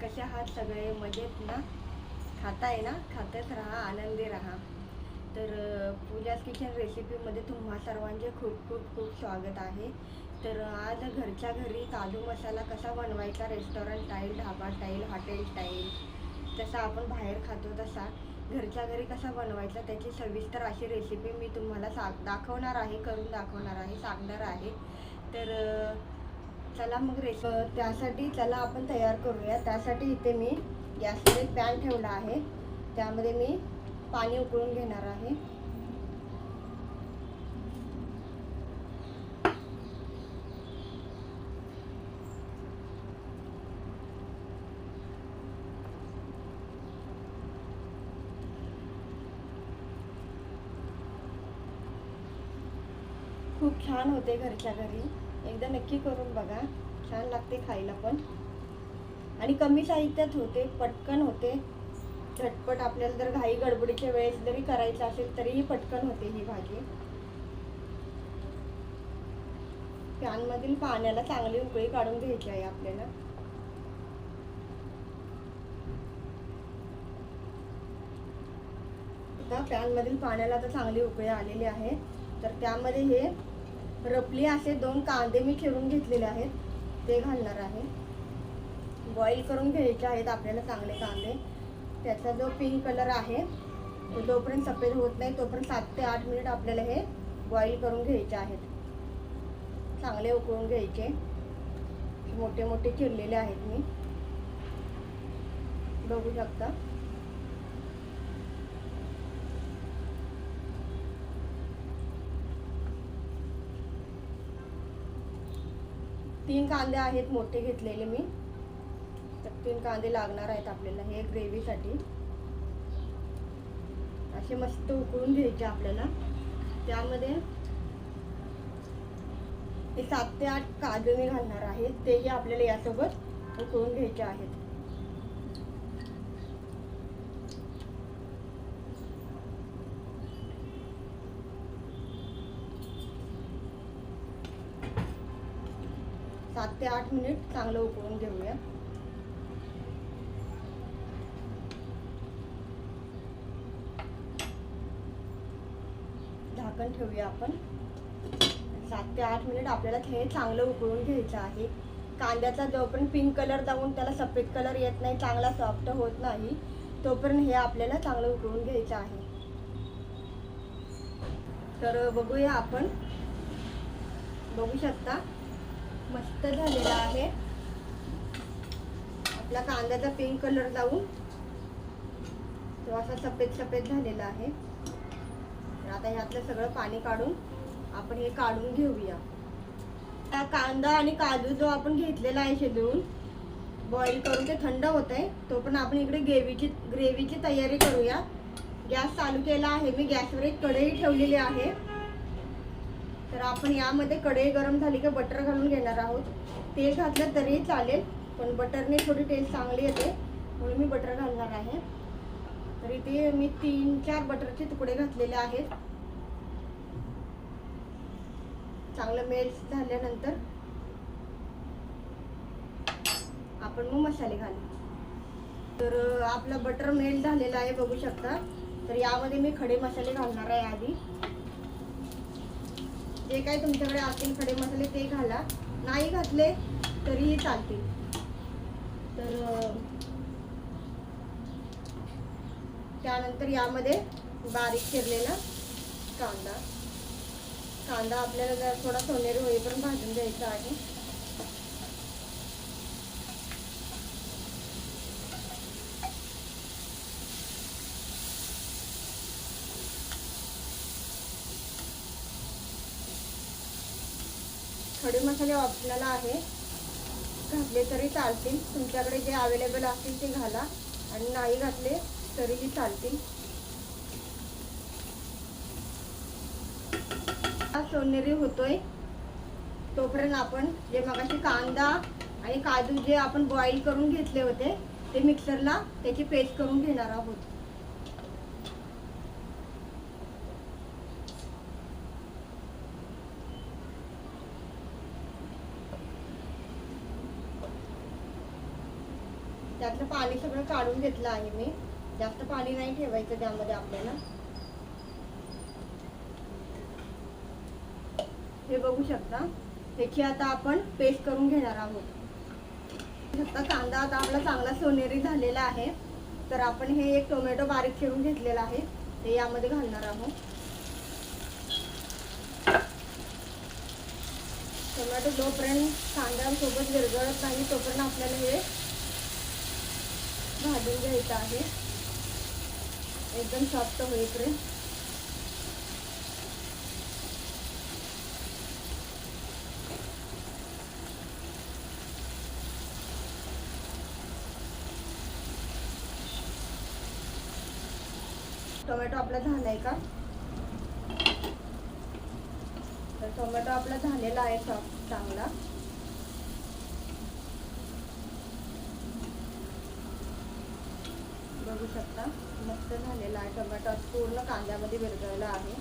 कसे आहात सगळे? मजेत ना? खाताय ना? खातच राहा आनंदी राहा. तर अ, किचन रेसिपीमध्ये तुम्हा सर्वांचे खूप खूप खूप स्वागत आहे. तर आज घरच्या घरी काजू मसाला कसा बनवायचा? Restaurant style dhaba style hotel style जसा आपण बाहेर खातो तसा. घरच्या घरी कसा बनवायचा? त्याची सविस्तर अशी रेसिपी मी तुम्हाला सा दाखवणार आहे करून दाखवणार आहे सांगणार आहे. तर चला मग रेस त्यासाठी चला आपण तयार करूया. त्यासाठी इथे मी गॅसवर एक पॅन ठेवला आहे. त्यामध्ये मी पाणी उकळून घेणार आहे. खूप छान होते घरच्या घरी. एकदा नक्की करून बघा. छान लागते खायला पण. आणि कमी साहित्यात होते पटकन होते. झटपट आपल्याला जर घाई गडबडीच्या वेळेस जरी करायचं असेल तरीही पटकन होते ही भाजी. पॅनमधील पाण्याला चांगली उकळी काढून घ्यायची आहे आपल्याला. आता पॅनमधील पाण्याला आता चांगली उकळी आलेली आहे. तर त्यामध्ये हे रपली असे दोन कांदे मी चिरून घेतलेले आहेत. ते घालणार आहे. बॉईल करून घ्यायचे आहेत आपल्याला चांगले कांदे. त्याचा जो पिंक कलर आहे तो जोपर्यंत सफेद होत नाही तोपर्यंत सात ते आठ मिनिट आपल्याला हे बॉईल करून घ्यायचे आहेत. चांगले उकळून घ्यायचे. मोठे मोठे चिरलेले आहेत मी. बघू शकता. तीन कांदे आहेत मोठे घेतलेले मी. तर तीन कांदे लागणार आहेत आपल्याला हे ग्रेव्हीसाठी. असे मस्त उकळून घ्यायचे आपल्याला. त्यामध्ये हे सात ते आठ काजू मी घालणार आहे. तेही आपल्याला यासोबत उकळून घ्यायचे आहेत. सात ते आठ मिनिट चांगलं उकळून घेऊया. झाकण ठेवूया आपण. सात ते आठ मिनिट आपल्याला हे चांगलं उकळून घ्यायचं आहे. कांद्याचा जोपर्यंत पिंक कलर जाऊन त्याला सफेद कलर येत नाही चांगला सॉफ्ट होत नाही तोपर्यंत हे आपल्याला चांगलं उकळून घ्यायचं आहे. तर बघूया आपण. बघू शकता. मस्त झालेला आहे. आपला कांद्याचा पिंक कलर जाऊन तो असा सफेद सफेद झालेला आहे. तर आता ह्यातलं सगळं पाणी काढून आपण हे काढून घेऊया. त्या कांदा आणि काजू जो आपण घेतलेला आहे शिजवून बॉईल करून ते थंड होत आहे तो पण आपण इकडे ग्रेव्हीची ग्रेव्हीची तयारी करूया. गॅस चालू केला आहे मी गॅसवर एक कढई ठेवलेली आहे. तर आपण यामध्ये कढई गरम झाली की बटर घालून घेणार आहोत. तेल घातलं तरी चालेल पण बटरने थोडी टेस्ट चांगली येते. म्हणून मी बटर घालणार आहे. तर इथे मी तीन चार बटरचे तुकडे घातलेले आहेत. चांगलं मेल्ट झाल्यानंतर आपण मग मसाले घालू. तर आपला आपलं बटर मेल्ट झालेलं आहे बघू शकता. तर यामध्ये मी खडे मसाले घालणार आहे आधी. जे काही तुमच्याकडे असतील खडे मसाले ते घाला. नाही घातले तरीही चालतील. तर त्यानंतर यामध्ये बारीक चिरलेला कांदा. कांदा आपल्याला जर थोडा सोनेरी होईपर्यंत भाजून द्यायचा आहे खडे मसाले ऑप्शनल आहे. घातले तरी चालतील. तुमच्याकडे जे अवेलेबल असतील ते घाला. आणि नाही घातले तरीही चालतील. हा सोनेरी होतोय. तोपर्यंत आपण जे मगाशी कांदा आणि काजू जे आपण बॉईल करून घेतले होते ते मिक्सरला त्याची पेस्ट करून घेणार आहोत त्यातलं पाणी सगळं काढून घेतलं आहे मी. जास्त पाणी नाही ठेवायचं त्यामध्ये आपल्याला. हे बघू शकता. ह्याची आता आपण पेस्ट करून घेणार आहोत. शकता कांदा आता आपला चांगला सोनेरी झालेला आहे. तर आपण हे एक टोमॅटो बारीक चिरून घेतलेला आहे. ते यामध्ये घालणार आहोत. टोमॅटो जोपर्यंत कांद्यासोबत विरघळत नाही तोपर्यंत आपल्याला हे भाजून घ्यायचं आहे. एकदम सॉफ्ट होईपर्यंत टोमॅटो आपला झालाय का? तर टोमॅटो आपला झालेला आहे सॉफ्ट चांगला. बघू शकता. मस्त झालेला आहे. टोमॅटो पूर्ण कांद्यामध्ये विरघळला आहे.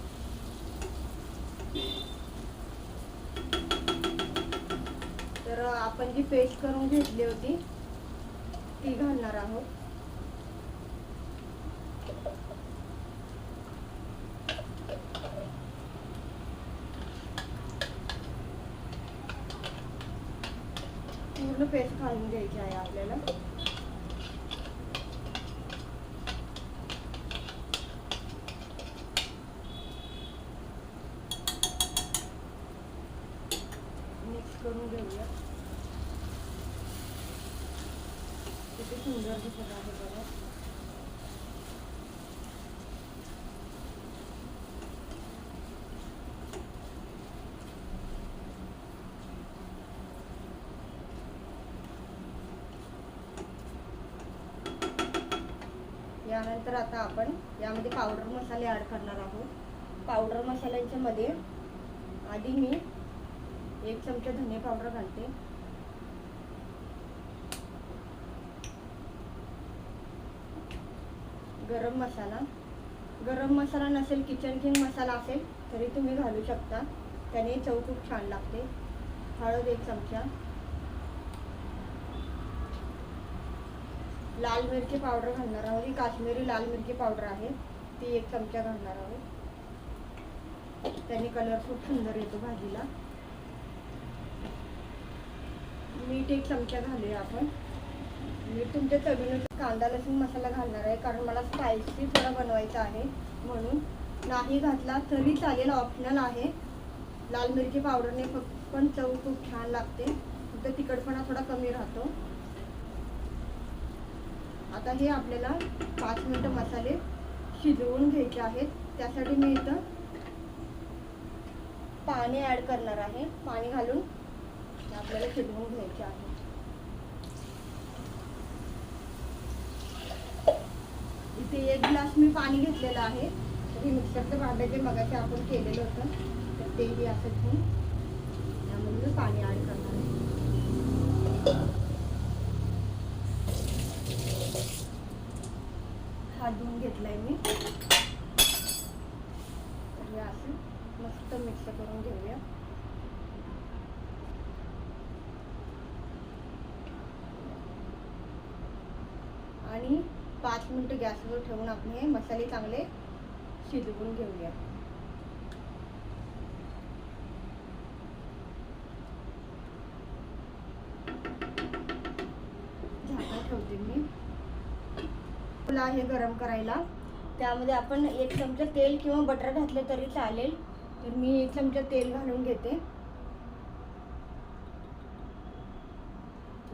तर आपण जी पेस्ट करून घेतली होती ती घालणार आहोत. पूर्ण पेस्ट घालून घ्यायची आहे आपल्याला मिक्स करून घेऊया किती सुंदर दिसत आहे बघा यानंतर आता आपण यामध्ये पावडर मसाले ॲड करणार आहोत. पावडर मसाल्यांच्या मध्ये आधी मी एक चमचा धने पावडर घालते. गरम मसाला. गरम मसाला नसेल किचन किंग मसाला असेल तरी तुम्ही घालू शकता. त्याने चव खूप छान लागते. हळद एक चमचा. लाल मिरची पावडर घालणार आहोत. ही काश्मीरी लाल मिरची पावडर आहे. ती एक चमचा घालणार आहोत. त्याने कलर खूप सुंदर येतो भाजीला. मीठ एक चमचा घालूया आपण. मीठ तुमच्या चवीनुसार कांदा लसूण मसाला घालणार आहे. कारण मला स्पायसी थोडा बनवायचा आहे. म्हणून नाही घातला तरी चालेल. ऑप्शनल आहे. लाल मिरची पावडरने फक्त पण चव खूप छान लागते. फक्त तिखटपणा थोडा कमी राहतो. आता हे आपल्याला पाच मिनटं मसाले शिजवून घ्यायचे आहेत. त्यासाठी मी इथं पाणी ॲड करणार आहे. पाणी घालून आपल्याला शिजवून घ्यायचे आहे. इथे एक ग्लास मी पाणी घेतलेलं आहे. हे मिक्सरचं भांडं जे मगाशी आपण केलेलं होतं तर तेही असं घेऊन त्यामध्ये पाणी ॲड करणार आहे हात धुवून घेतलाय मी. तर हे असं मस्त मिक्स करून घेऊया. आणि पाच मिनटं गॅसवर ठेवून आपण हे मसाले चांगले शिजवून घेऊया. झाकण ठेवते मी. तुला आहे गरम करायला. त्यामध्ये आपण एक चमचा तेल किंवा बटर घातलं तरी चालेल. तर मी एक चमचा तेल घालून घेते.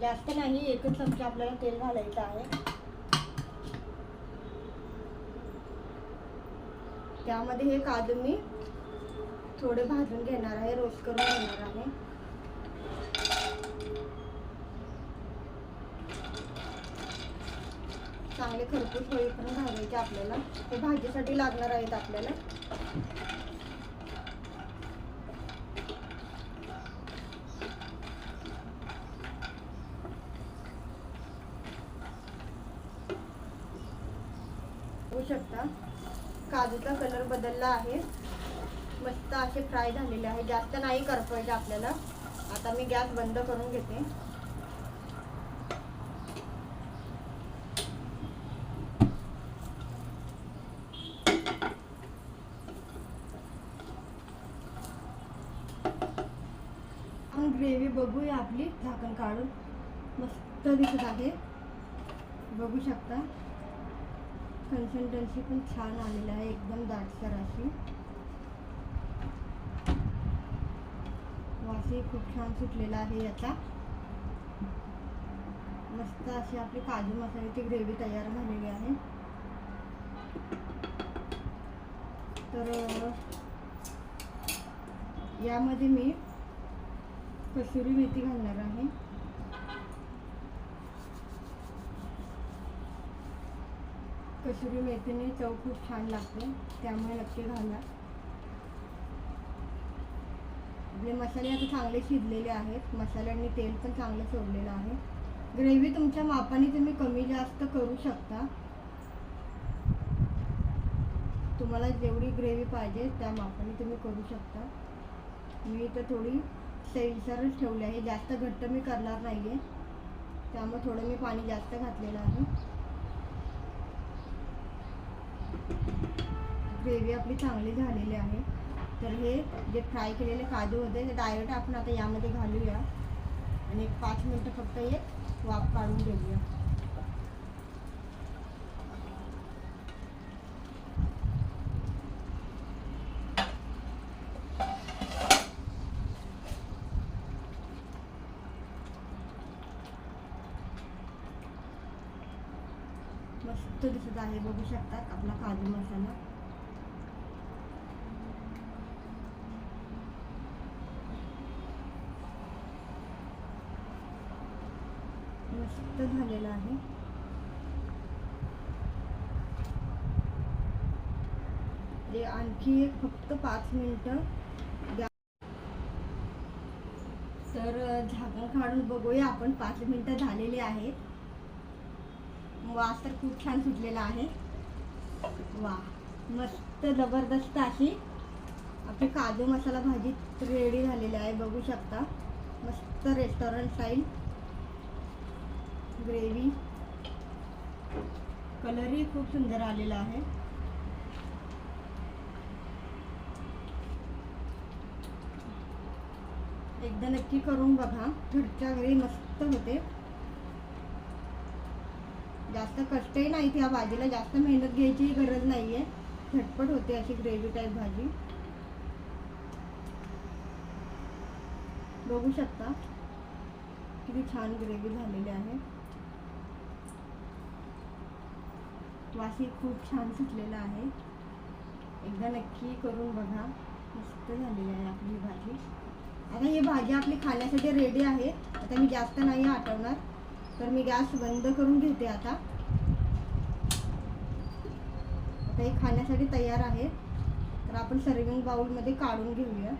जास्त नाही एकच चमचा आपल्याला तेल घालायचं आहे. त्यामध्ये हे काजू मी थोडे भाजून घेणार आहे रोस्ट करून घेणार आहे. चांगले खरपूस होईपर्यंत घालायचे आपल्याला. ते भाजीसाठी लागणार आहेत आपल्याला. होऊ शकता काजूचा कलर बदलला आहे. मस्त असे फ्राय झालेले आहे. जास्त नाही करपायचे आपल्याला. आता मी गॅस बंद करून घेते. ग्रेव्ही बघूया आपली. झाकण काढून. मस्त दिसत आहे. बघू शकता. कन्सिस्टन्सी पण छान आलेली आहे. एकदम दाटसर अशी वासही खूप छान सुटलेला आहे याचा. मस्त अशी आपली काजू मसाल्याची ग्रेव्ही तयार झालेली आहे. तर यामध्ये मी कसुरी मेथी घालणार आहे. कसुरी मेथीने चव खूप छान लागते त्यामुळे नक्की घाला. आपले मसाले आता चांगले शिजलेले आहेत मसाल्यांनी तेल पण चांगलं सोडलेलं आहे. ग्रेव्ही तुमच्या मापाने तुम्ही कमी जास्त करू शकता. तुम्हाला जेवढी ग्रेव्ही पाहिजे त्या मापाने तुम्ही करू शकता. मी तर थोडी सैलसरच ठेवले आहे. जास्त घट्ट मी करणार नाही आहे त्यामुळे थोडं मी पाणी जास्त घातलेलं आहे. ग्रेव्ही आपली चांगली झालेली आहे. तर हे जे फ्राय केलेले काजू होते ते डायरेक्ट आपण आता यामध्ये घालूया. आणि एक पाच मिनटं फक्त हे वाफ काढून घेऊया. मस्त दिसत आहे बघू शकतात आपला काजू मसाला. मस्त झालेला आहे. ते आणखी एक फक्त पाच मिनिटं तर झाकण काढून बघूया आपण. पाच मिनिटं झालेली आहेत. वास तर खूप छान सुटलेला आहे. वा मस्त जबरदस्त अशी आपली काजू मसाला भाजी रेडी झालेली आहे बघू शकता. मस्त रेस्टॉरंट स्टाईल ग्रेव्ही कलरही खूप सुंदर आलेला आहे. एकदा नक्की करून बघा. घरच्या घरी मस्त होते. जास्त कष्टही नाही ह्या भाजीला जास्त मेहनत घ्यायचीही गरज नाही आहे झटपट होते अशी ग्रेव्ही टाईप भाजी. बघू शकता किती छान ग्रेव्ही झालेली आहे. वासी खूप छान सुटलेला आहे. एकदा नक्की करून बघा. मस्त झालेली आहे आपली भाजी. आता ही भाजी आपली खाण्यासाठी रेडी आहे. आता मी जास्त नाही आठवणार. तर मी गॅस बंद करून घेते आता. आता हे खाण्यासाठी तयार आहे. तर आपण सर्विंग बाउलमध्ये काढून घेऊया.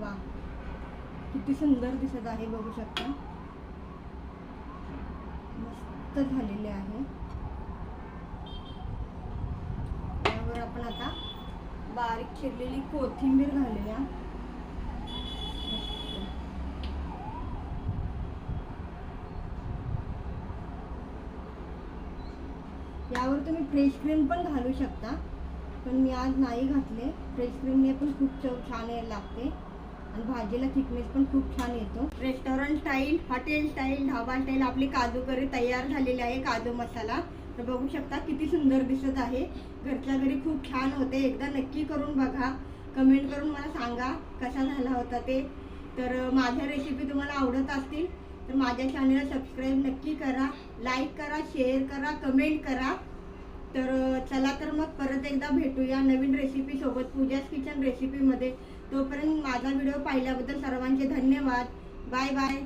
वा किती सुंदर दिसत आहे बघू शकता. मस्त झालेले आहे त्यावर आपण आता बारीक चिरलेली कोथिंबीर घालूया. यावर तुम्ही फ्रेश क्रीम पण घालू शकता पण मी आज नाही घातले. फ्रेश क्रीमने पण खूप चव छान यायला लागते. आणि भाजीला थिकनेस पण खूप छान येतो. Restaurant style hotel style dhaba style आपली काजू करी तयार झालेली आहे काजू मसाला. तर बघू शकता किती सुंदर दिसत आहे. घरच्या घरी खूप छान होते. एकदा नक्की करून बघा. कमेंट करून मला सांगा कसा झाला होता ते. तर माझ्या रेसिपी तुम्हाला आवडत असतील तर माझ्या चॅनलला सबस्क्राईब नक्की करा. लाईक करा शेअर करा कमेंट करा. तर चला तर मग परत एकदा भेटूया नवीन रेसिपीसोबत पूजाच किचन रेसिपीमध्ये तोपर्यंत माझा व्हिडिओ पाहिल्याबद्दल सर्वांचे धन्यवाद. Bye bye